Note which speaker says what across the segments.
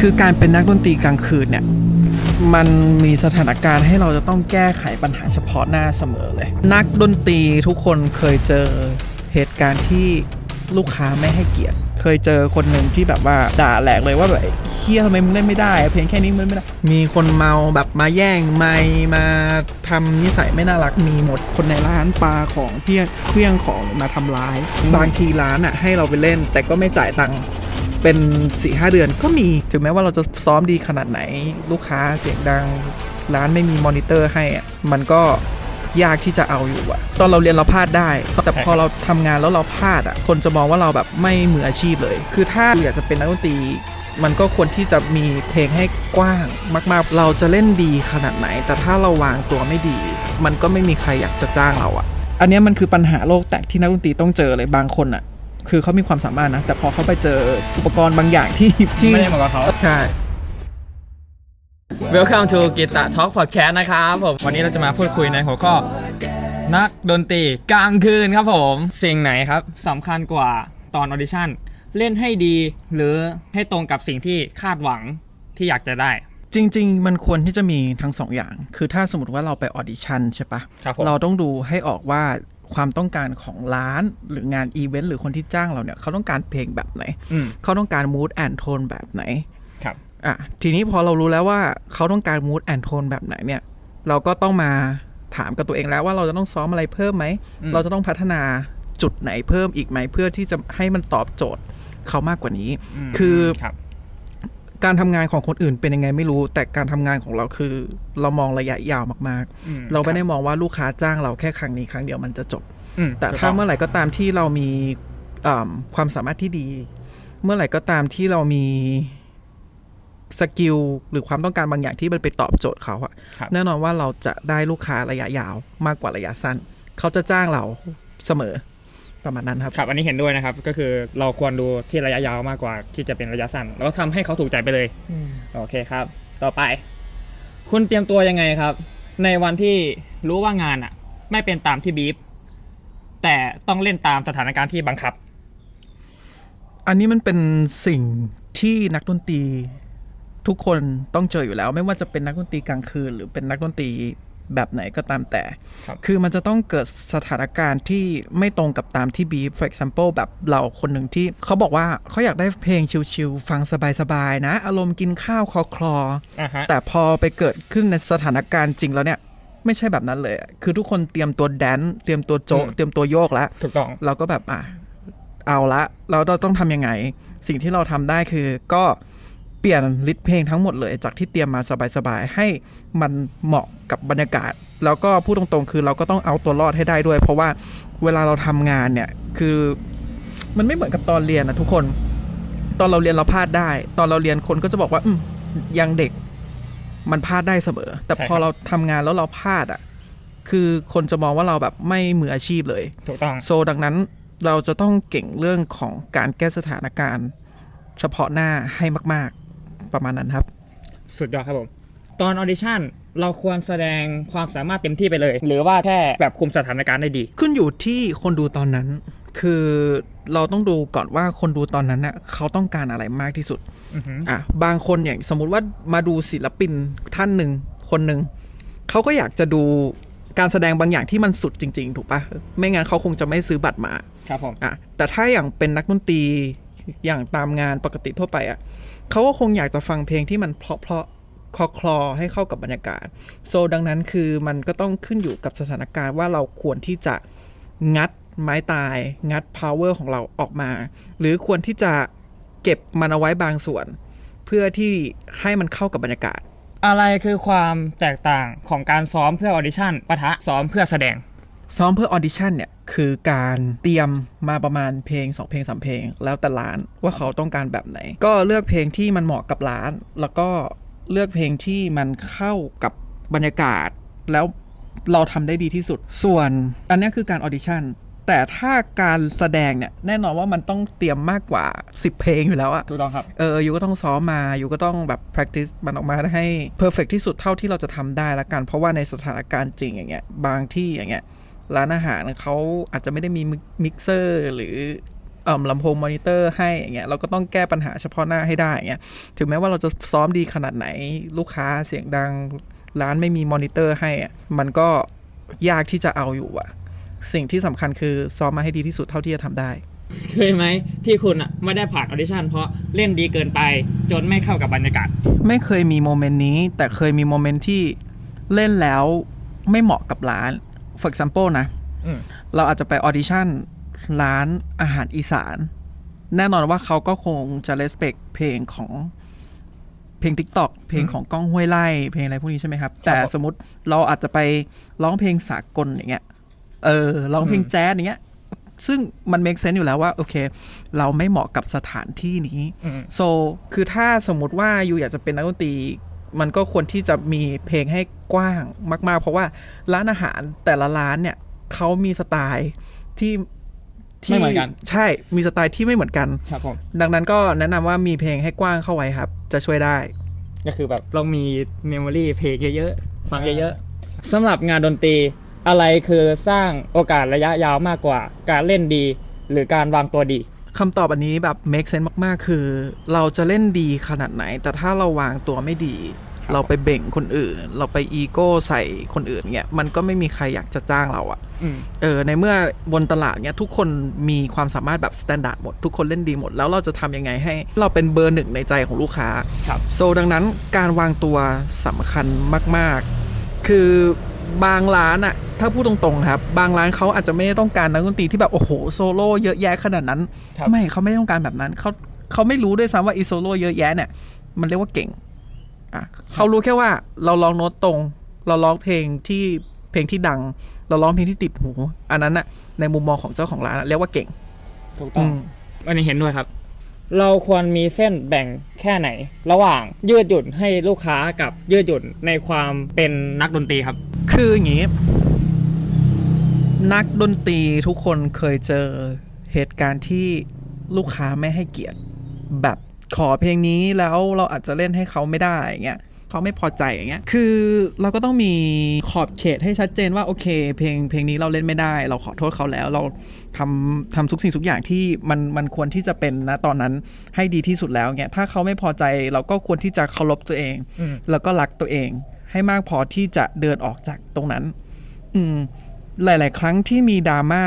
Speaker 1: คือการเป็นนักดนตรีกลางคืนเนี่ยมันมีสถานการณ์ให้เราจะต้องแก้ไขปัญหาเฉพาะหน้าเสมอเลย นักดนตรีทุกคนเคยเจอเหตุการณ์ที่ลูกค้าไม่ให้เกียรติ เคยเจอคนหนึ่งที่แบบว่าด่าแหลกเลยว่าแบบเฮียทำไมมึงเล่นไม่ได้ เพลงแค่นี้มึงเล่นไม่ได้ มีคนเมาแบบมาแย่งไมค์มาทำนิสัยไม่น่ารักมีหมด คนในร้านปลาของเพี้ยงเครื่องของมาทำร้าย บางทีร้านอะให้เราไปเล่น แต่ก็ไม่จ่ายตังค์ เป็น4ีหเดือนก็มี ถึงแม้ว่าเราจะซ้อมดีขนาดไหน ลูกค้าเสียงดัง ร้านไม่มีมอนิเตอร์ให้อะมันก็ยากที่จะเอาอยู่อะตอนเราเรียนเราพลาดได้ แต่พอเราทำงานแล้วเราพลาดอะคนจะมองว่าเราแบบไม่มืออาชีพเลย คือถ้าอยากจะเป็นนักดนตรีมันก็ควรที่จะมีเพลงให้กว้างมาก ๆ เราจะเล่นดีขนาดไหน แต่ถ้าเราวางตัวไม่ดี มันก็ไม่มีใครอยากจะจ้างเราอะอันนี้มันคือปัญหาโลกแตกที่นักดนตรีต้องเจอเลยบางคนอะ คือเขามีความสามารถนะ แต่พอเขาไปเจออุปกรณ์บางอย่างที่ที่
Speaker 2: ไม่ได้เหมาะกับเขา
Speaker 1: ใช่
Speaker 2: Welcome to Gita Talk Podcast นะครับผม วันนี้เราจะมาพูดคุยในหัวข้อนักดนตรีกลางคืนครับผม สิ่งไหนครับสำคัญกว่าตอนออดิชั่น เล่นให้ดีหรือให้ตรงกับสิ่งที่คาดหวังที่อยากจะได้
Speaker 1: จริง ๆ มันควรที่จะมีทั้งสองอย่าง คือถ้าสมมติว่าเราไปออดิชั่นใช่ปะ
Speaker 2: ครับผม
Speaker 1: เราต้องดูให้ออกว่า ความต้องการของร้านหรืองานอีเวนต์หรือคนที่จ้างเราเนี่ยเขาต้องการเพลงแบบไหน
Speaker 2: อืม
Speaker 1: เขาต้องการ mood and tone แบบไหน
Speaker 2: ครับ
Speaker 1: อะทีนี้พอเรารู้แล้วว่าเขาต้องการ mood and tone แบบไหนเนี่ย เราก็ต้องมาถามกับตัวเองแล้วว่าเราจะต้องซ้อมอะไรเพิ่มไหม
Speaker 2: อืม
Speaker 1: เราจะต้องพัฒนาจุดไหนเพิ่มอีกไหมเพื่อที่จะให้มันตอบโจทย์เขามากกว่านี้
Speaker 2: ม
Speaker 1: คือ
Speaker 2: ครับ
Speaker 1: การทำงานของคนอื่นเป็นยังไงไม่รู้ แต่การทำงานของเราคือ เรามองระยะยาวมาก
Speaker 2: อืม
Speaker 1: ๆเราไม่ได้มองว่าลูกค้าจ้างเราแค่ครั้งนี้ครั้งเดียวมันจะจบ
Speaker 2: อืม
Speaker 1: แต่
Speaker 2: ถูก
Speaker 1: ถ้า
Speaker 2: อง
Speaker 1: เมื่อไหร่ก็ตามที่เรามีอ่ำความสามารถที่ดี เมื่อไหร่ก็ตามที่เรามีสกิลหรือความต้องการบางอย่างที่มันไปตอบโจทย์เขาอะ
Speaker 2: ครับ
Speaker 1: แน่นอนว่าเราจะได้ลูกค้าระยะยาวมากกว่าระยะสั้น เขาจะจ้างเราเสมอ ประมาณนั้นครับ
Speaker 2: ครับ อันนี้เห็นด้วยนะครับ ก็คือเราควรดูที่ระยะยาวมากกว่าที่จะเป็นระยะสั้น แล้วทำให้เขาถูกใจไปเลย โอเคครับ ต่อไป คุณเตรียมตัวยังไงครับ ในวันที่รู้ว่างานอะ ไม่เป็นตามที่บีฟแต่ต้องเล่นตามสถานการณ์ที่บังคับ
Speaker 1: อันนี้มันเป็นสิ่งที่นักดนตรีทุกคนต้องเจออยู่แล้ว ไม่ว่าจะเป็นนักดนตรีกลางคืน หรือเป็นนักดนตรี แบบไหนก็ตามแต่
Speaker 2: ครับ
Speaker 1: คือมันจะต้องเกิดสถานการณ์ที่ไม่ตรงกับตามที่บีฟ for example แบบเราคนหนึ่งที่เขาบอกว่าเขาอยากได้เพลงชิลๆฟังสบายๆนะ อารมณ์กินข้าวคลอคลอๆ
Speaker 2: อ่าฮะ
Speaker 1: แต่พอไปเกิดขึ้นในสถานการณ์จริงแล้วเนี่ยไม่ใช่แบบนั้นเลยอะคือทุกคนเตรียมตัวแดนซ์เตรียมตัวโจะ
Speaker 2: อืม
Speaker 1: เตรียมตัวโยกแล้ว
Speaker 2: ถูกต้อง
Speaker 1: เราก็แบบอะเอาละ เราเราต้องทำยังไง สิ่งที่เราทำได้คือก็ เปลี่ยนลิสต์เพลงทั้งหมดเลย จากที่เตรียมมาสบายๆให้มันเหมาะกับบรรยากาศ แล้วก็พูดตรงๆ คือเราก็ต้องเอาตัวรอดให้ได้ด้วย เพราะว่าเวลาเราทำงานเนี่ยคือมันไม่เหมือนกับตอนเรียนนะทุกคน ตอนเราเรียนเราพลาดได้ ตอนเราเรียนคนก็จะบอกว่าอืมยังเด็กมันพลาดได้เสมอ แต่
Speaker 2: ใช่
Speaker 1: พอ
Speaker 2: ครับ
Speaker 1: เราทำงานแล้วเราพลาดอะ คือคนจะมองว่าเราแบบไม่มืออาชีพเลย
Speaker 2: ถูกต้อง
Speaker 1: โซดังนั้นเราจะต้องเก่งเรื่องของการแก้สถานการณ์ เฉพาะหน้าให้มากๆ ประมาณนั้นครับ
Speaker 2: สุดยอดครับผม ตอนออดิชั่นเราควรแสดงความสามารถเต็มที่ไปเลย หรือว่าแค่แบบคุมสถานการณ์ได้ดี
Speaker 1: ขึ้นอยู่ที่คนดูตอนนั้น คือเราต้องดูก่อนว่าคนดูตอนนั้นน่ะเขาต้องการอะไรมากที่สุด
Speaker 2: อือหือ
Speaker 1: อะบางคนอย่างสมมุติว่ามาดูศิลปินท่านหนึ่งคนหนึ่งเขาก็อยากจะดูการแสดงบางอย่างที่มันสุดจริง ๆ ถูกปะไม่งั้นเขาคงจะไม่ซื้อบัตรมา
Speaker 2: ครับผม
Speaker 1: อะแต่ถ้าอย่างเป็นนักดนตรี อย่างตามงานปกติทั่วไปอะเขาก็คงอยากจะฟังเพลงที่มันเพราะเพาะคลอคลอให้เข้ากับบรรยากาศ โซดังนั้นคือมันก็ต้องขึ้นอยู่กับสถานการณ์ว่าเราควรที่จะงัดไม้ตายงัด power ของเราออกมา หรือควรที่จะเก็บมันเอาไว้บางส่วน เพื่อที่ให้มันเข้ากับบรรยากาศ
Speaker 2: อะไรคือความแตกต่างของการซ้อมเพื่อออดิชั่นปะทะซ้อมเพื่อแสดง
Speaker 1: ซ้อมเพื่อออดิชั่นเนี่ยคือการเตรียมมาประมาณเพลง 2 เพลง 3 เพลง แล้วแต่ร้านว่าเขาต้องการแบบไหน ก็เลือกเพลงที่มันเหมาะกับร้าน แล้วก็เลือกเพลงที่มันเข้ากับบรรยากาศ แล้วเราทำได้ดีที่สุด ส่วนอันเนี้ยคือการออดิชั่นแต่ถ้าการแสดงเนี่ยแน่นอนว่ามันต้องเตรียมมากกว่า 10 เพลงอยู่แล้วอะ
Speaker 2: ถูกต้องครับ
Speaker 1: เอออยู่ก็ต้องซ้อมมาอยู่ก็ต้องแบบ practice มันออกมาให้ perfect ที่สุดเท่าที่เราจะทำได้ละกัน เพราะว่าในสถานการณ์จริงอย่างเงี้ยบางที่อย่างเงี้ย ร้านอาหารเขาอาจจะไม่ได้มีมิกเซอร์หรือเอ่อลำโพงมอนิเตอร์ให้อย่างเงี้ยเราก็ต้องแก้ปัญหาเฉพาะหน้าให้ได้อย่างเงี้ยถึงแม้ว่าเราจะซ้อมดีขนาดไหนลูกค้าเสียงดังร้านไม่มีมอนิเตอร์ให้อะมันก็ยากที่จะเอาอยู่อะสิ่งที่สำคัญคือซ้อมมาให้ดีที่สุดเท่าที่จะทำได้
Speaker 2: เคยไหมที่คุณอะไม่ได้ผ่านออดิชั่นเพราะเล่นดีเกินไปจนไม่เข้ากับบรรยากาศ
Speaker 1: ไม่เคยมีโมเมนต์นี้ แต่เคยมีโมเมนต์ที่เล่นแล้วไม่เหมาะกับร้าน for example นะ
Speaker 2: อืม
Speaker 1: เราอาจจะไปออดิชั่นร้านอาหารอีสาน แน่นอนว่าเขาก็คงจะ respect เพลงของเพลง TikTok เพลงของก้องห้วยไล่เพลงอะไรพวกนี้ใช่ไหมครับ แต่สมมติเราอาจจะไปร้องเพลงสากลอย่างเงี้ยเออร้องเพลงแจ๊สอย่างเงี้ยซึ่งมัน make sense อยู่แล้วว่า โอเค เราไม่เหมาะกับสถานที่นี้
Speaker 2: อืม
Speaker 1: โซ คือถ้าสมมติว่าอยู่อยากจะเป็นนักดนตรี มันก็ควรที่จะมีเพลงให้กว้างมาก ๆ เพราะว่าร้านอาหารแต่ละร้านเนี่ยเขามีสไตล์ที่ที่
Speaker 2: ไม่เหมือนกัน
Speaker 1: ใช่มีสไตล์ที่ไม่เหมือนกัน
Speaker 2: ครับผม
Speaker 1: ดังนั้นก็แนะนำว่ามีเพลงให้กว้างเข้าไว้ครับ จะช่วยได้
Speaker 2: ก็คือแบบต้องมีเมมโมรีเพลงเยอะๆฟังเยอะๆสำหรับงานดนตรีอะไรคือสร้างโอกาสระยะยาวมากกว่า การเล่นดี หรือการวางตัวดี
Speaker 1: คำตอบอันนี้แบบ make sense มาก ๆ คือ เราจะเล่นดีขนาดไหน แต่ถ้าเราวางตัวไม่ดี เราไปเบ่งคนอื่น เราไปอีโก้ใส่คนอื่นเงี้ยมันก็ไม่มีใครอยากจะจ้างเราอะ
Speaker 2: อืม
Speaker 1: เออในเมื่อบนตลาดเนี้ยทุกคนมีความสามารถแบบสแตนดาร์ดหมด ทุกคนเล่นดีหมด แล้วเราจะทำยังไงให้ เราเป็นเบอร์หนึ่งในใจของลูกค้า
Speaker 2: ครับ
Speaker 1: โซดังนั้นการวางตัวสำคัญมาก ๆ คือ บางร้านอะถ้าพูดตรงๆครับ บางร้านเขาอาจจะไม่ได้ต้องการนักดนตรีที่แบบ โอ้โห โซโล่เยอะแยะขนาดนั้น
Speaker 2: ครับ
Speaker 1: ไม่เขาไม่ได้ต้องการแบบนั้นเขาเขาไม่รู้ด้วยซ้ำว่าอีโซโล่เยอะแยะเนี่ย มันเรียกว่าเก่งอะเขารู้แค่ว่าเราร้องโน้ตตรง เราร้องเพลงที่เพลงที่ดัง เราร้องเพลงที่ติดหู อันนั้นอะในมุมมองของเจ้าของร้านอะเรียกว่าเก่ง
Speaker 2: ถูกต้
Speaker 1: อื
Speaker 2: อง
Speaker 1: ม
Speaker 2: อันนี้เห็นด้วยครับ เราควรมีเส้นแบ่งแค่ไหน ระหว่างยืดหยุ่นให้ลูกค้ากับยืดหยุ่นในความเป็นนักดนตรีครับ
Speaker 1: คืออย่างนี้ นักดนตรีทุกคนเคยเจอเหตุการณ์ที่ลูกค้าไม่ให้เกียรติ แบบขอเพลงนี้แล้วเราอาจจะเล่นให้เขาไม่ได้อย่างเงี้ยเขาไม่พอใจอย่างเงี้ย คือเราก็ต้องมีขอบเขตให้ชัดเจนว่าโอเค เพลงเพลงนี้เราเล่นไม่ได้ เราขอโทษเขาแล้ว เราทำทำทุกสิ่งทุกอย่างที่มันมันควรที่จะเป็นนะตอนนั้นให้ดีที่สุดแล้วเงี้ย ถ้าเขาไม่พอใจเราก็ควรที่จะเคารพตัวเอง
Speaker 2: อืม
Speaker 1: แล้วก็รักตัวเอง ให้มากพอที่จะเดินออกจากตรงนั้น อืมหลาย ๆ ครั้งที่มีดราม่า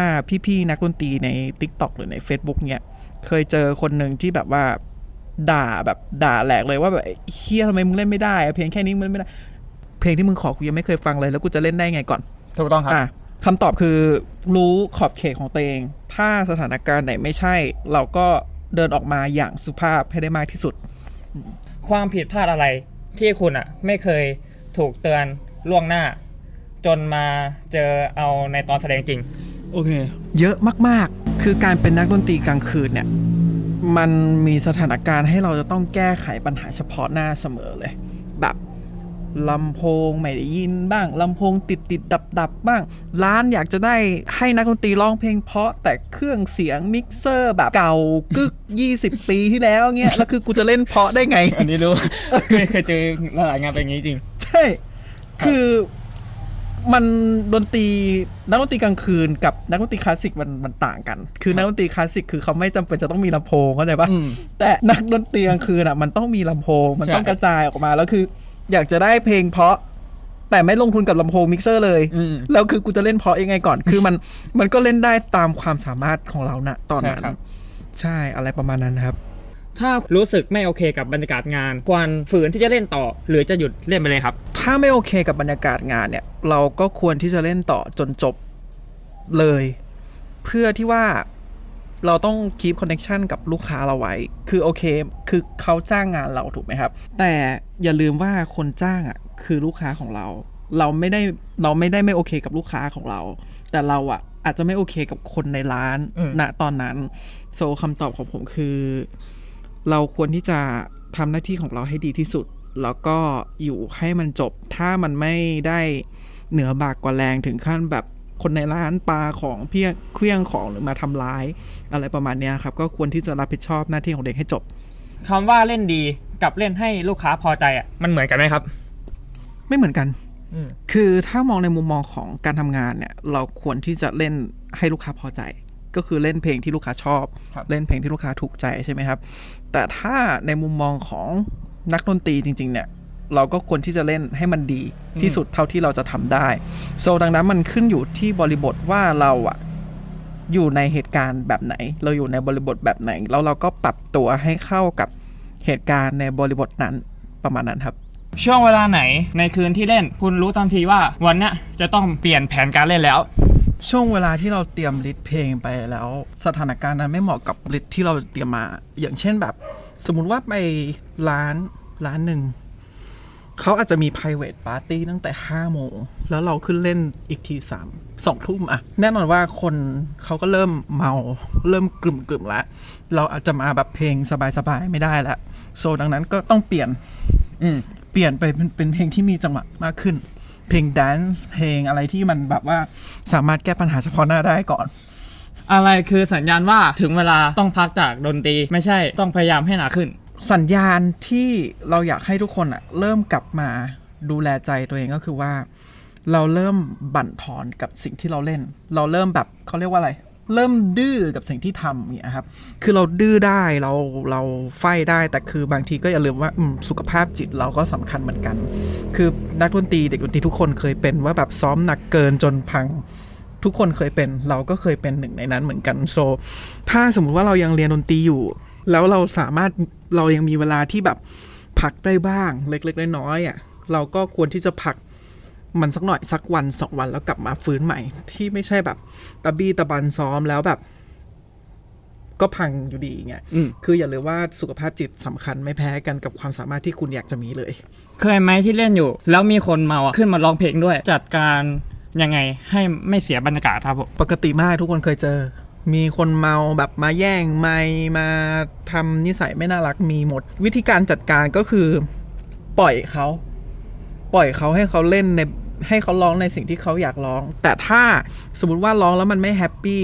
Speaker 1: พี่ ๆ นักดนตรีใน TikTok หรือใน Facebook เนี่ยเคยเจอคนหนึ่งที่แบบว่าด่าแบบด่าแหลกเลยว่าแบบเฮียทำไมมึงเล่นไม่ได้อะเพลงแค่นี้มึงเล่นไม่ได้ เพลงที่มึงขอกูยังไม่เคยฟังเลยแล้วกูจะเล่นได้ไงก่อน
Speaker 2: ถูกต้องครับ
Speaker 1: อะคำตอบคือรู้ขอบเขตของตัวเอง ถ้าสถานการณ์ไหนไม่ใช่ เราก็เดินออกมาอย่างสุภาพให้ได้มากที่สุด
Speaker 2: ความผิดพลาดอะไรที่คุณอะไม่เคย ถูกเตือนล่วงหน้า จนมาเจอเอาในตอนแสดงจริง
Speaker 1: โอเค เยอะมากๆ คือการเป็นนักดนตรีกลางคืนเนี่ย มันมีสถานการณ์ให้เราจะต้องแก้ไขปัญหาเฉพาะหน้าเสมอเลย แบบลำโพงไม่ได้ยินบ้างลำโพงติดติดดับดับๆบ้าง ร้านอยากจะได้ให้นักดนตรีร้องเพลงเพราะแต่เครื่องเสียงมิกเซอร์แบบเก่ากึก 20 ปีที่แล้วเงี้ยแล้วคือกูจะเล่นเพราะได้ไง
Speaker 2: อันนี้รู้ เคยเคยเจอหลายงานเป็นอย่างนี้จริง
Speaker 1: ใช่ คือมันดนตรีนักดนตรีกลางคืนกับนักดนตรีคลาสสิกมันมันต่างกัน คือนักดนตรีคลาสสิกคือเขาไม่จำเป็นจะต้องมีลำโพงเข้าใจปะ
Speaker 2: อืม
Speaker 1: แต่นักดนตรีกลางคืนอะ มันต้องมีลำโพง มัน
Speaker 2: ใช่
Speaker 1: ต้องกระจายออกมาแล้วคือ อยากจะได้เพลงเพราะ แต่ไม่ลงทุนกับลำโพงมิกเซอร์เลย
Speaker 2: อืม
Speaker 1: แล้วคือกูจะเล่นเพราะยังไงก่อน คือมันมันก็เล่นได้ตามความสามารถของเราณตอนนั้น
Speaker 2: ใช่ครับ
Speaker 1: ใช่อะไรประมาณนั้นครับ
Speaker 2: ถ้ารู้สึกไม่โอเคกับบรรยากาศงาน ควรฝืนที่จะเล่นต่อ หรือจะหยุดเล่นไปเลยครับ
Speaker 1: ถ้าไม่โอเคกับบรรยากาศงานเนี่ย เราก็ควรที่จะเล่นต่อจนจบเลย เพื่อที่ว่าเราต้องคี p คอนเน c ชันกับลูกค้าเราไว้ คือโอเค คือเขาจ้างงานเราถูกไหมครับ แต่อย่าลืมว่าคนจ้างอะคือลูกค้าของเรา เราไม่ได้เราไม่ได้ไม่โอเคกับลูกค้าของเรา แต่เราอะอาจจะไม่โอเคกับคนในร้าน
Speaker 2: อืม
Speaker 1: ณตอนนั้น โซคำตอบของผมคือ เราควรที่จะทำหน้าที่ของเราให้ดีที่สุด แล้วก็อยู่ให้มันจบ ถ้ามันไม่ได้เหนือบากกว่าแรงถึงขั้นแบบคนในร้านปลาของเพี้ยเคลี้ยงของหรือมาทำร้าย อะไรประมาณเนี้ยครับ ก็ควรที่จะรับผิดชอบหน้าที่ของเด็กให้จบ
Speaker 2: คำว่าเล่นดีกับเล่นให้ลูกค้าพอใจอะมันเหมือนกันไหมครับ
Speaker 1: ไม่เหมือนกัน
Speaker 2: อืม
Speaker 1: คือถ้ามองในมุมมองของการทำงานเนี่ย เราควรที่จะเล่นให้ลูกค้าพอใจ ก็คือเล่นเพลงที่ลูกค้าชอบ
Speaker 2: ครับ
Speaker 1: เล่นเพลงที่ลูกค้าถูกใจใช่ไหมครับ แต่ถ้าในมุมมองของนักดนตรีจริง ๆ เนี่ย เราก็ควรที่จะเล่นให้มันดีที่สุดเท่าที่เราจะทำได้โซดังนั้นมันขึ้นอยู่ที่บริบทว่าเราอะอยู่ในเหตุการณ์แบบไหน เราอยู่ในบริบทแบบไหน แล้วเราก็ปรับตัวให้เข้ากับเหตุการณ์ในบริบทนั้นประมาณนั้นครับ
Speaker 2: ช่วงเวลาไหนในคืนที่เล่น คุณรู้ทันทีว่าวันเนี้ยจะต้องเปลี่ยนแผนการเล่นแล้ว
Speaker 1: ช่วงเวลาที่เราเตรียมลิสต์เพลงไปแล้ว สถานการณ์นั้นไม่เหมาะกับลิสต์ที่เราเตรียมมา อย่างเช่นแบบ สมมุติว่าไปร้านร้านหนึ่งเขาอาจจะมี private party ตั้งแต่5โมงแล้วเราขึ้นเล่นอีกทีสามสองทุ่มอะแน่นอนว่าคนเขาก็เริ่มเมาเริ่มกลุ่มกลุ่มๆแล้วเราอาจจะมาแบบเพลงสบายๆ ไม่ได้แล้วโซดังนั้นก็ต้องเปลี่ยน
Speaker 2: อืม
Speaker 1: เปลี่ยนไปเป็นเป็นเพลงที่มีจังหวะมากขึ้น เพลงแดนซ์เพลงอะไรที่มันแบบว่าสามารถแก้ปัญหาเฉพาะหน้าได้ก่อน
Speaker 2: อะไรคือสัญญาณว่าถึงเวลาต้องพักจากดนตรี ไม่ใช่ต้องพยายามให้หนาขึ้น
Speaker 1: สัญญาณที่เราอยากให้ทุกคนอะเริ่มกลับมาดูแลใจตัวเองก็คือว่า เราเริ่มบั่นทอนกับสิ่งที่เราเล่น เราเริ่มแบบเขาเรียกว่าอะไร เริ่มดื้อกับสิ่งที่ทำเนี่ยครับ คือเราดื้อได้เราเราไฟได้แต่คือบางทีก็อย่าลืมว่าสุขภาพจิตเราก็สำคัญเหมือนกัน คือนักดนตรีเด็กดนตรีทุกคนเคยเป็นว่าแบบซ้อมหนักเกินจนพังทุกคนเคยเป็นเราก็เคยเป็นหนึ่งในนั้นเหมือนกันโซ ถ้าสมมุติว่าเรายังเรียนดนตรีอยู่ แล้วเราสามารถเรายังมีเวลาที่แบบพักได้บ้างเล็กๆน้อยๆอะเราก็ควรที่จะพัก มันสักหน่อยสักวันสองวันแล้วกลับมาฟื้นใหม่ ที่ไม่ใช่แบบตะบี้ตะบันซ้อมแล้วแบบ ก็พังอยู่ดีเงี้ย
Speaker 2: อืม
Speaker 1: คืออย่าลืมว่าสุขภาพจิตสำคัญไม่แพ้กันกับความสามารถที่คุณอยากจะมีเลย
Speaker 2: เคยไหมที่เล่นอยู่ แล้วมีคนเมาอะขึ้นมาร้องเพลงด้วย จัดการยังไงให้ไม่เสียบรรยากาศครับผม
Speaker 1: ปกติมากทุกคนเคยเจอ มีคนเมาแบบมาแย่งไมค์มาทำนิสัยไม่น่ารักมีหมด วิธีการจัดการก็คือ ปล่อยเขาปล่อยเขาให้เขาเล่นใน ให้เขาร้องในสิ่งที่เขาอยากร้อง แต่ถ้าสมมติว่าร้องแล้วมันไม่แฮปปี้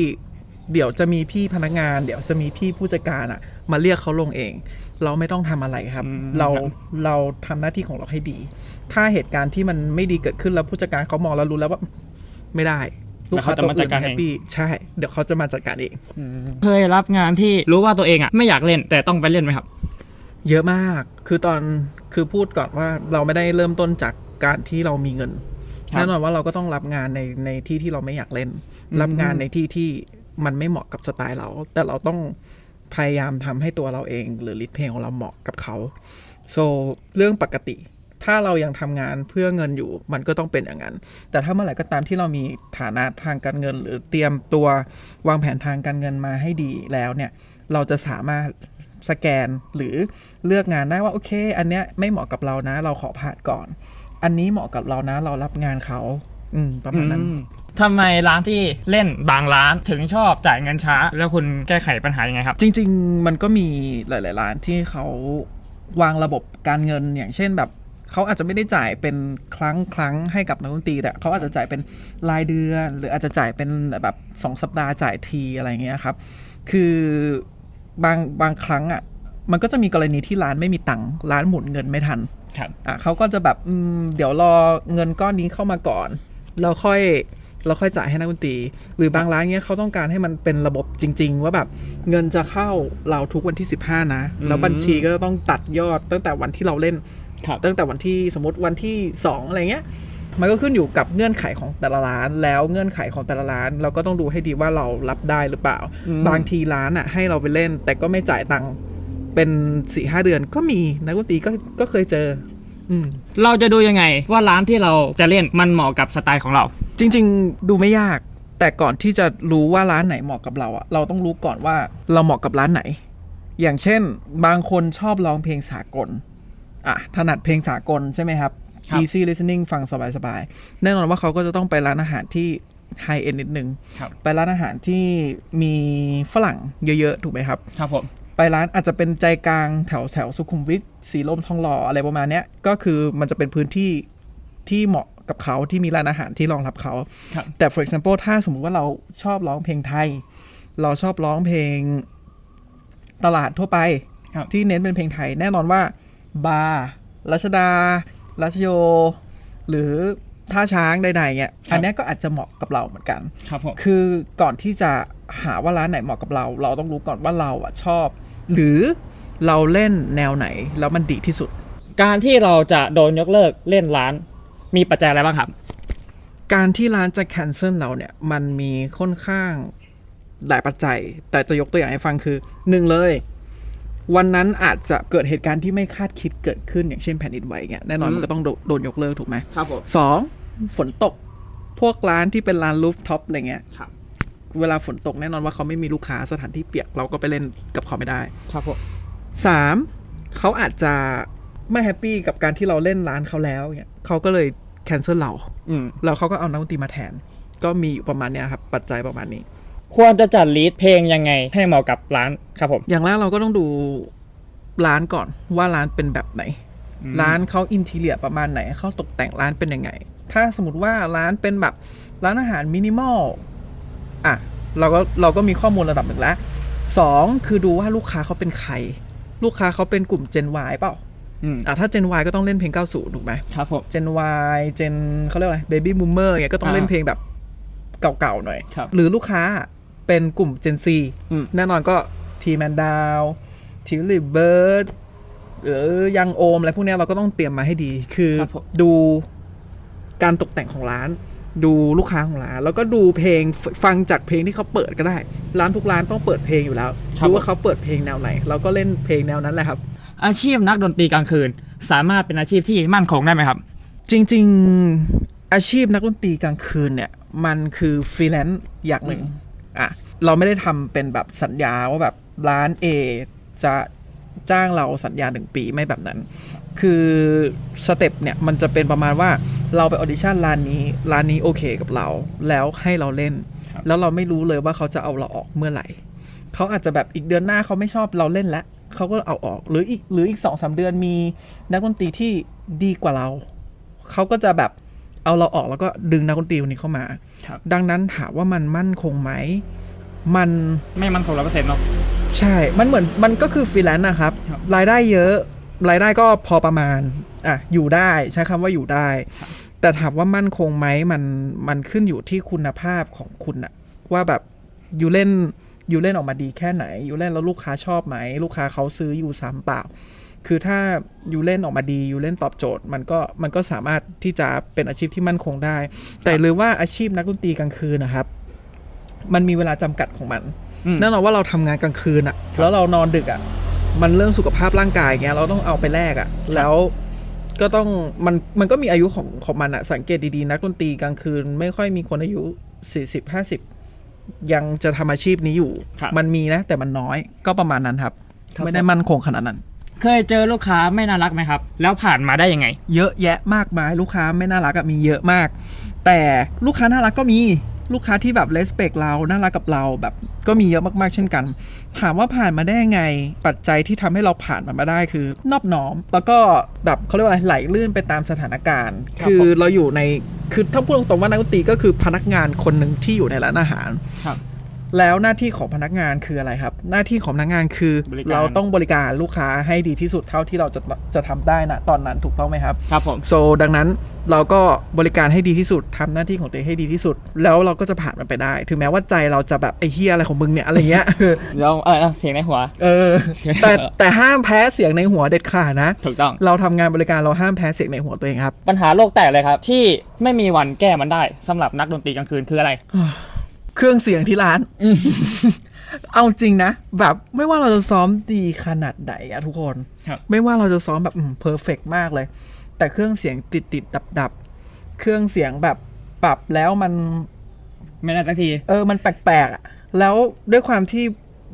Speaker 1: เดี๋ยวจะมีพี่พนักงาน เดี๋ยวจะมีพี่ผู้จัดการอะมาเรียกเขาลงเอง เราไม่ต้องทำอะไรครับ
Speaker 2: อืม
Speaker 1: เรา
Speaker 2: ครับ
Speaker 1: เราทำหน้าที่ของเราให้ดี ถ้าเหตุการณ์ที่มันไม่ดีเกิดขึ้นแล้วผู้จัดการเขามองแล้วรู้แล้วว่าไม่ได้ลูกค้าตัวอื่นแฮปปี้ใช่ เดี๋ยวเขาจะมาจัดการเอง
Speaker 2: เคยรับงานที่รู้ว่าตัวเองอะไม่อยากเล่นแต่ต้องไปเล่นไหมครับ
Speaker 1: เยอะมากคือตอนคือพูดก่อนว่าเราไม่ได้เริ่มต้นจากการที่เรามีเงิน
Speaker 2: ครับ
Speaker 1: แน่นอนว่าเราก็ต้องรับงานในในที่ที่เราไม่อยากเล่น
Speaker 2: อืม
Speaker 1: รับงานในที่ที่มันไม่เหมาะกับสไตล์เรา แต่เราต้องพยายามทำให้ตัวเราเอง หรือลิทเพลงของเราเหมาะกับเขา so เรื่องปกติ ถ้าเรายังทำงานเพื่อเงินอยู่มันก็ต้องเป็นอย่างนั้น แต่ถ้าเมื่อไหร่ก็ตามที่เรามีฐานะทางการเงิน หรือเตรียมตัววางแผนทางการเงินมาให้ดีแล้วเนี่ย เราจะสามารถสแกนหรือเลือกงานได้ว่าโอเค อันเนี้ยไม่เหมาะกับเรานะ เราขอผ่านก่อน อันนี้เหมาะกับเรานะ เรารับงานเขา อืม ประมาณนั้น
Speaker 2: อืมทำไมร้านที่เล่นบางร้านถึงชอบจ่ายเงินช้า แล้วคุณแก้ไขปัญหายังไงครับ
Speaker 1: จริง ๆ มันก็มีหลาย ๆ ร้านที่เขาวางระบบการเงินอย่างเช่นแบบเขาอาจจะไม่ได้จ่ายเป็นครั้งครั้งให้กับนักดนตรีแต่เขาอาจจะจ่ายเป็นรายเดือน หรืออาจจะจ่ายเป็นแบบสองสัปดาห์จ่ายทีอะไรเงี้ยครับ คือบางบางครั้งอะมันก็จะมีกรณีที่ร้านไม่มีตังค์ร้านหมุนเงินไม่ทัน
Speaker 2: ครับ
Speaker 1: อะเขาก็จะแบบอืมเดี๋ยวรอเงินก้อนนี้เข้ามาก่อนแล้วค่อยเราค่อยจ่ายให้นักดนตรี หรือบางร้านเนี้ยเขาต้องการให้มันเป็นระบบจริง ๆ ว่าแบบเงินจะเข้าเราทุกวันที่ 15 นะ แล้วบัญชีก็ต้องตัดยอดตั้งแต่วันที่เราเล่น
Speaker 2: ครับ
Speaker 1: ตั้งแต่วันที่สมมติวันที่ 2 อะไรเงี้ยมันก็ขึ้นอยู่กับเงื่อนไขของแต่ละร้าน แล้วเงื่อนไขของแต่ละร้าน เราก็ต้องดูให้ดีว่าเรารับได้หรือเปล่า
Speaker 2: อืม
Speaker 1: บางทีร้านอะให้เราไปเล่น แต่ก็ไม่จ่ายตังค์ เป็นสี่ห้าเดือนก็มีนักดนตรีก็ก็เคยเจอ อืม
Speaker 2: เราจะดูยังไงว่าร้านที่เราจะเล่นมันเหมาะกับสไตล์ของเรา
Speaker 1: จริง ๆ ดูไม่ยาก แต่ก่อนที่จะรู้ว่าร้านไหนเหมาะกับเราอะเราต้องรู้ก่อนว่าเราเหมาะกับร้านไหน อย่างเช่น บางคนชอบร้องเพลงสากลอะถนัดเพลงสากลใช่ไหมครับ
Speaker 2: ครับ
Speaker 1: easy listening ฟังสบายๆ แน่นอนว่าเขาก็จะต้องไปร้านอาหารที่ high end นิดนึง
Speaker 2: ครับ
Speaker 1: ไปร้านอาหารที่มีฝรั่งเยอะๆ ถูกไหมครับ
Speaker 2: ครับผม
Speaker 1: ไปร้านอาจจะเป็นใจกลางแถวแถวสุขุมวิทสีลมทองหล่ออะไรประมาณเนี้ยก็คือมันจะเป็นพื้นที่ที่เหมาะกับเขาที่มีร้านอาหารที่รองรับเขา
Speaker 2: ครับ
Speaker 1: แต่ for example ถ้าสมมุติว่าเราชอบร้องเพลงไทย เราชอบร้องเพลงตลาดทั่วไป
Speaker 2: ครับ
Speaker 1: ที่เน้นเป็นเพลงไทย แน่นอนว่าบาร์รัชดารัชโย หรือท่าช้างใดๆเนี่ยอันเนี้ยก็อาจจะเหมาะกับเราเหมือนกัน
Speaker 2: ครับผม
Speaker 1: คือก่อนที่จะหาว่าร้านไหนเหมาะกับเรา เราต้องรู้ก่อนว่าเราอะชอบ หรือเราเล่นแนวไหนแล้วมันดีที่สุด
Speaker 2: การที่เราจะโดนยกเลิกเล่นร้าน มีปัจจัยอะไรบ้างครับ
Speaker 1: การที่ร้านจะ cancel เราเนี่ย มันมีค่อนข้างหลายปัจจัย แต่จะยกตัวอย่างให้ฟังคือหนึ่งเลย วันนั้นอาจจะเกิดเหตุการณ์ที่ไม่คาดคิดเกิดขึ้นอย่างเช่นแผ่นดินไหวเงี้ยแน่นอน
Speaker 2: อืม
Speaker 1: มันก็ต้องโดโดนยกเลิกถูกไหม
Speaker 2: ครับผม
Speaker 1: สองฝนตกพวกร้านที่เป็นร้านลูฟท็อปอะไรเงี้ย
Speaker 2: ครับ
Speaker 1: เวลาฝนตกแน่นอนว่าเขาไม่มีลูกค้าสถานที่เปียกเราก็ไปเล่นกับเขาไม่ได้
Speaker 2: ครับผม
Speaker 1: สามเขาอาจจะไม่แฮปปี้กับการที่เราเล่นร้านเขาแล้วเนี่ยเขาก็เลยแคนเซิลเรา
Speaker 2: อืม
Speaker 1: แล้วเขาก็เอานักดนตรีมาแทน ก็มีอยู่ประมาณเนี้ยครับ ปัจจัยประมาณนี้
Speaker 2: ควรจะจัดลีดเพลงยังไงให้เหมาะกับร้านครับผม
Speaker 1: อย่างแรกเราก็ต้องดูร้านก่อนว่าร้านเป็นแบบไหน
Speaker 2: อืม
Speaker 1: ร้านเขาอินทีเลียประมาณไหนเขาตกแต่งร้านเป็นยังไง ถ้าสมมติว่าร้านเป็นแบบร้านอาหารมินิมอล อะเราก็เราก็มีข้อมูลระดับหนึ่งแล้วสองคือดูว่าลูกค้าเขาเป็นใคร ลูกค้าเขาเป็นกลุ่ม Gen Y เปล่า
Speaker 2: อืม
Speaker 1: อะถ้า Gen Y ก็ต้องเล่นเพลง 90 ถูกไหม
Speaker 2: ครับผม
Speaker 1: Gen Y Gen เขาเรียกว่าอะไร Baby Boomer เนี่ยก็ต้อง
Speaker 2: อ่า
Speaker 1: เล่นเพลงแบบเก่าๆหน่อย
Speaker 2: ครับ
Speaker 1: หรือลูกค้าเป็นกลุ่ม Gen Z
Speaker 2: อืม
Speaker 1: แน่นอนก็ทีแมนดาวทิวลิเบิร์ดหรือยังโอมอะไรพวกเนี้ยเราก็ต้องเตรียมมาให้ดี คือ
Speaker 2: ครับผม
Speaker 1: ดูการตกแต่งของร้าน ดูลูกค้าของร้าน แล้วก็ดูเพลงฟฟังจากเพลงที่เขาเปิดก็ได้ ร้านทุกร้านต้องเปิดเพลงอยู่แล้วดูว่าเขาเปิดเพลงแนวไหน เราก็เล่นเพลงแนวนั้นแหละครับ
Speaker 2: อาชีพนักดนตรีกลางคืน สามารถเป็นอาชีพที่มั่นคงได้ไหมครับ
Speaker 1: จริง ๆอาชีพนักดนตรีกลางคืนเนี่ยมันคือฟรีแลนซ์อย่างหนึ่งอะเราไม่ได้ทำเป็นแบบสัญญาว่าแบบร้าน A จะจ้างเราสัญญาหนึ่งปีไม่แบบนั้น คือสเต็ปเนี่ยมันจะเป็นประมาณว่าเราไปออดิชั่นร้านนี้ร้านนี้โอเคกับเรา แล้วให้เราเล่น
Speaker 2: ครับ
Speaker 1: แล้วเราไม่รู้เลยว่าเขาจะเอาเราออกเมื่อไหร่เขาอาจจะแบบอีกเดือนหน้าเขาไม่ชอบเราเล่นแล้วเขาก็เอาออกหรืออีกหรืออีกสองสามเดือนมีนักดนตรีที่ดีกว่าเราเขาก็จะแบบเอาเราออกแล้วก็ดึงนักดนตรีคนนี้เข้ามา
Speaker 2: ครับ
Speaker 1: ดังนั้นถามว่ามันมั่นคงไหม มัน
Speaker 2: ไม่มั่นคงร้อยเปอร์เซ็นต์เนาะ
Speaker 1: ใช่ มันเหมือนมันก็คือฟรีแลนซ์นะครับ
Speaker 2: ครับ
Speaker 1: รายได้เยอะ รายได้ก็พอประมาณอะอยู่ได้ใช้คำว่าอยู่ได้ แต่ถามว่ามั่นคงไหมมันมันขึ้นอยู่ที่คุณภาพของคุณอะว่าแบบอยู่เล่นอยู่เล่นออกมาดีแค่ไหน อยู่เล่นแล้วลูกค้าชอบไหม ลูกค้าเขาซื้ออยู่ซ้ำเปล่า คือถ้าอยู่เล่นออกมาดีอยู่เล่นตอบโจทย์ มันก็มันก็สามารถที่จะเป็นอาชีพที่มั่นคงได้ แต่หรือว่าอาชีพนักดนตรีกลางคืนนะครับ มันมีเวลาจำกัดของมัน
Speaker 2: อืม
Speaker 1: แน่นอนว่าเราทำงานกลางคืนอะแล้วเรานอนดึกอะ มันเรื่องสุขภาพร่างกายเงี้ยเราต้องเอาไปแลกอะแล้วก็ต้องมันมันก็มีอายุของของมันอะสังเกตดีๆ นักดนตรีกลางคืน ไม่ค่อยมีคนอายุสี่สิบห้าสิบยังจะทำอาชีพนี้อยู่
Speaker 2: ครับ
Speaker 1: มันมีนะ แต่มันน้อยก็ประมาณนั้นครับ
Speaker 2: ครับ
Speaker 1: ไม่ได้มั่นคงขนาดนั้น
Speaker 2: เคยเจอลูกค้าไม่น่ารักไหมครับ แล้วผ่านมาได้ยังไง
Speaker 1: เยอะแยะมากมายลูกค้าไม่น่ารักอะมีเยอะมาก แต่ลูกค้าน่ารักก็มี ลูกค้าที่แบบเลสเปกเรา น่ารักกับเราแบบก็มีเยอะมากๆ เช่นกัน ถามว่าผ่านมาได้ยังไง ปัจจัยที่ทำให้เราผ่านมันมาได้คือนอบน้อม แล้วก็แบบเขาเรียกว่าอะไรไหลลื่นไปตามสถานการณ์
Speaker 2: ครับ
Speaker 1: คือ
Speaker 2: ผม
Speaker 1: เราอยู่ในคือถ้าพูดตรงๆว่านักดนตรีก็คือพนักงานคนหนึ่งที่อยู่ในร้านอาหาร
Speaker 2: ครับ
Speaker 1: แล้วหน้าที่ของพนักงานคืออะไรครับ หน้าที่ของพนักงานคือบ
Speaker 2: ริการ
Speaker 1: เราต้องบริการลูกค้าให้ดีที่สุดเท่าที่เราจะจะทำได้นะตอนนั้นถูกต้องไหมครับ
Speaker 2: ครับผม
Speaker 1: โซดังนั้นเราก็บริการให้ดีที่สุดทำหน้าที่ของตัวเองให้ดีที่สุด แล้วเราก็จะผ่านมันไปได้ ถึงแม้ว่าใจเราจะแบบไอ้เฮียอะไรของมึงเนี่ยอะไรเงี้ย
Speaker 2: เดี๋ยวเออเสียงในหัว
Speaker 1: เออ แต่แต่ห้ามแพ้เสียงในหัวเด็ดขาดนะ
Speaker 2: ถูกต้อง
Speaker 1: เราทำงานบริการเราห้ามแพ้เสียงในหัวตัวเองครับ
Speaker 2: ปัญหาโลกแตกเลยครับ ที่ไม่มีวันแก้มันได้สำหรับนักดนตรีกลางคืนคืออะไร
Speaker 1: เครื่องเสียงที่ร้าน เอาจริงนะ แบบไม่ว่าเราจะซ้อมดีขนาดไหนอะทุกคน
Speaker 2: ครับ
Speaker 1: ไม่ว่าเราจะซ้อมแบบเพอร์เฟกมากเลย แต่เครื่องเสียงติดติดดับดับๆเครื่องเสียงแบบปรับแล้วมัน
Speaker 2: ไม่ได้สักที
Speaker 1: เออมันแปลกๆอะแล้วด้วยความที่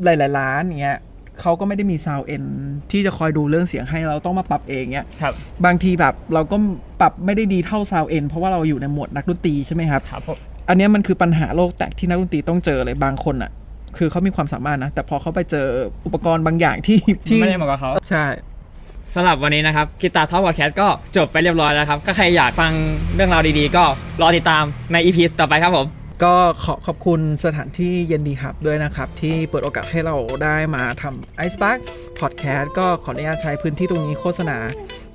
Speaker 1: หลายๆร้านเนี้ย เขาก็ไม่ได้มีซาวเอ็นที่จะคอยดูเรื่องเสียงให้เราต้องมาปรับเองเนี้ย
Speaker 2: ครับ
Speaker 1: บางทีแบบเราก็ปรับไม่ได้ดีเท่าซาวเอ็นเพราะว่าเราอยู่ในหมวดนักดนตรีใช่ไหมครับ
Speaker 2: ครับผม
Speaker 1: อันเนี้ยมันคือปัญหาโลกแตกที่นักดนตรีต้องเจอเลยบางคนอะคือเขามีความสามารถนะ แต่พอเขาไปเจออุปกรณ์บางอย่างที่ที่
Speaker 2: ไม่ได้เหมาะกับเขา
Speaker 1: ใช่
Speaker 2: สำหรับวันนี้นะครับกีตาร์ท็อปวอดแคสก็จบไปเรียบร้อยแล้วครับ ก็ใครอยากฟังเรื่องราวดีๆ ก็รอติดตามในอีพีต่อไปครับผม
Speaker 1: ก็ขอขอบคุณสถานที่เย็นดีครับด้วยนะครับ ที่เปิดโอกาสให้เราได้มาทำไอซ์บักพอดแคสต์ก็ขออนุญาตใช้พื้นที่ตรงนี้โฆษณา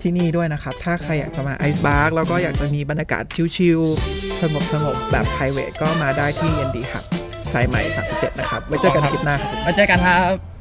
Speaker 1: ที่นี่ด้วยนะครับ ถ้าใครอยากจะมาไอซ์บักแล้วก็อยากจะมีบรรยากาศชิลๆ สงบๆ แบบไพรเวทก็มาได้ที่เย็นดีครับสายใหม่37 นะครับ ไว้เจอกันคลิปหน้าครับ
Speaker 2: มาเจอกันครับ